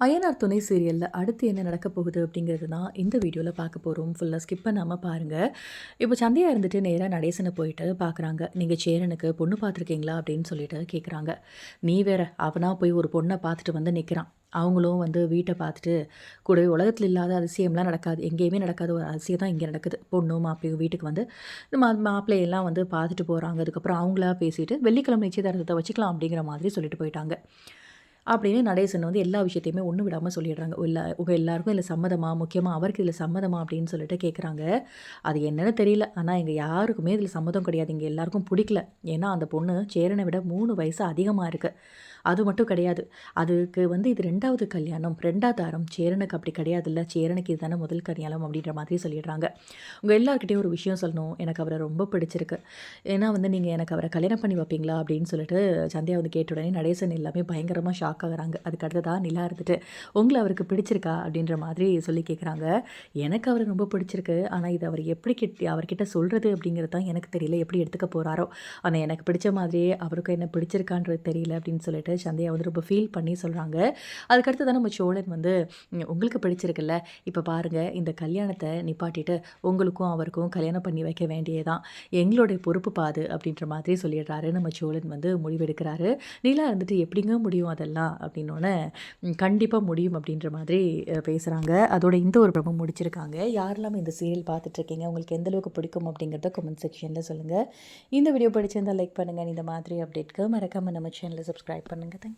அயனார் துணை சீரியலில் அடுத்து என்ன நடக்க போகுது அப்படிங்கிறது தான் இந்த வீடியோவில் பார்க்க போகிறோம் ஃபுல்லாக ஸ்கிப் பண்ணாமல் பாருங்கள் இப்போ சந்தையாக இருந்துட்டு நேராக நடேசனை போயிட்டு பார்க்குறாங்க நீங்கள் சேரனுக்கு பொண்ணு பார்த்துருக்கீங்களா? அப்படின்னு சொல்லிட்டு கேட்குறாங்க நீ வேற அவனா போய் ஒரு பொண்ணை பார்த்துட்டு வந்து நிற்கிறான் அவங்களும் வந்து வீட்டை பார்த்துட்டு கூடவே உலகத்தில் இல்லாத அதிசயம்லாம் நடக்காது. எங்கேயுமே நடக்காத ஒரு அதிசயம் தான் இங்கே நடக்குது. பொண்ணும் மாப்பிள்ளையும் வீட்டுக்கு வந்து மா மாப்பிள்ளையெல்லாம் வந்து பார்த்துட்டு போகிறாங்க அதுக்கப்புறம் அவங்களா பேசிட்டு வெள்ளிக்கிழமை நிச்சயதார்த்தத்தை வச்சுக்கலாம் அப்படிங்கிற மாதிரி சொல்லிட்டு போயிட்டாங்க. அப்படின்னு நடேசன் வந்து எல்லா விஷயத்தையுமே ஒன்றும் விடாமல் சொல்லிடுறாங்க. இல்லை உங்கள் எல்லாருக்கும் இதில் சம்மதமா? முக்கியமாக அவருக்கு இதில் சம்மதமா அப்படின்னு சொல்லிட்டு கேட்குறாங்க அது என்னன்னு தெரியல. ஆனால் எங்கள் யாருக்குமே இதில் சம்மதம் கிடையாது. இங்கே எல்லாருக்கும் பிடிக்கல. ஏன்னா அந்த பொண்ணு சேரனை விட மூணு வயசு அதிகமாக இருக்குது அது மட்டும் கிடையாது. அதுக்கு வந்து இது ரெண்டாவது கல்யாணம் ரெண்டாவது தாரம் சேரனுக்கு அப்படி கிடையாது இல்லை சேரனுக்கு இதுதானே முதல் கல்யாணம் அப்படின்ற மாதிரி சொல்லிடுறாங்க. உங்கள் எல்லாருக்கிட்டையும் ஒரு விஷயம் சொல்லணும். எனக்கு அவரை ரொம்ப பிடிச்சிருக்கு. ஏன்னா வந்து நீங்கள் எனக்கு அவரை கல்யாணம் பண்ணி வைப்பீங்களா அப்படின்னு சொல்லிட்டு சந்தியா வந்து கேட்ட உடனே நடேசன் எல்லாமே பயங்கரமாக ஷாக் ஆகுறாங்க அதுக்கு அடுத்ததாக நிலா இருந்துட்டு உங்களை அவருக்கு பிடிச்சிருக்கா? அப்படின்ற மாதிரி சொல்லி கேட்குறாங்க எனக்கு அவரை ரொம்ப பிடிச்சிருக்கு. ஆனால் இது அவர் எப்படி கிட்ட அவர்கிட்ட சொல்கிறது அப்படிங்கிறது தான் எனக்கு தெரியல. எப்படி எடுத்துக்க போகிறாரோ ஆனால் எனக்கு பிடிச்ச மாதிரியே அவருக்கும் என்ன பிடிச்சிருக்கான்றது தெரியல அப்படின்னு சொல்லிட்டு சந்தையை வந்து ரொம்ப ஃபீல் பண்ணி சொல்கிறாங்க அதுக்கடுத்து தான் நம்ம சோழன் வந்து உங்களுக்கு பிடிச்சிருக்குல்ல. இப்போ பாருங்கள் இந்த கல்யாணத்தை நிப்பாட்டிட்டு உங்களுக்கும் அவருக்கும் கல்யாணம் பண்ணி வைக்க வேண்டியதான் எங்களுடைய பொறுப்பு பாது. அப்படின்ற மாதிரி சொல்லிடுறாரு. நம்ம சோழன் வந்து முடிவெடுக்கிறாரு. நீலா இருந்துட்டு எப்படிங்க முடியும் அதெல்லாம்? அப்படின்னோடனே கண்டிப்பாக முடியும் அப்படின்ற மாதிரி பேசுகிறாங்க அதோட இந்த ஒரு பிரபம் முடிச்சிருக்காங்க. யாரெல்லாம் இந்த சீரியல் பார்த்துட்ருக்கீங்க? உங்களுக்கு எந்த அளவுக்கு பிடிக்கும் அப்படிங்கிறத கமெண்ட் செக்ஷனில் சொல்லுங்கள் இந்த வீடியோ பிடிச்சிருந்தால் லைக் பண்ணுங்கள் இந்த மாதிரி அப்டேட்க்கு மறக்காமல் நம்ம சேனலை சப்ஸ்கிரைப் பண்ணுங்கள் தேங்க்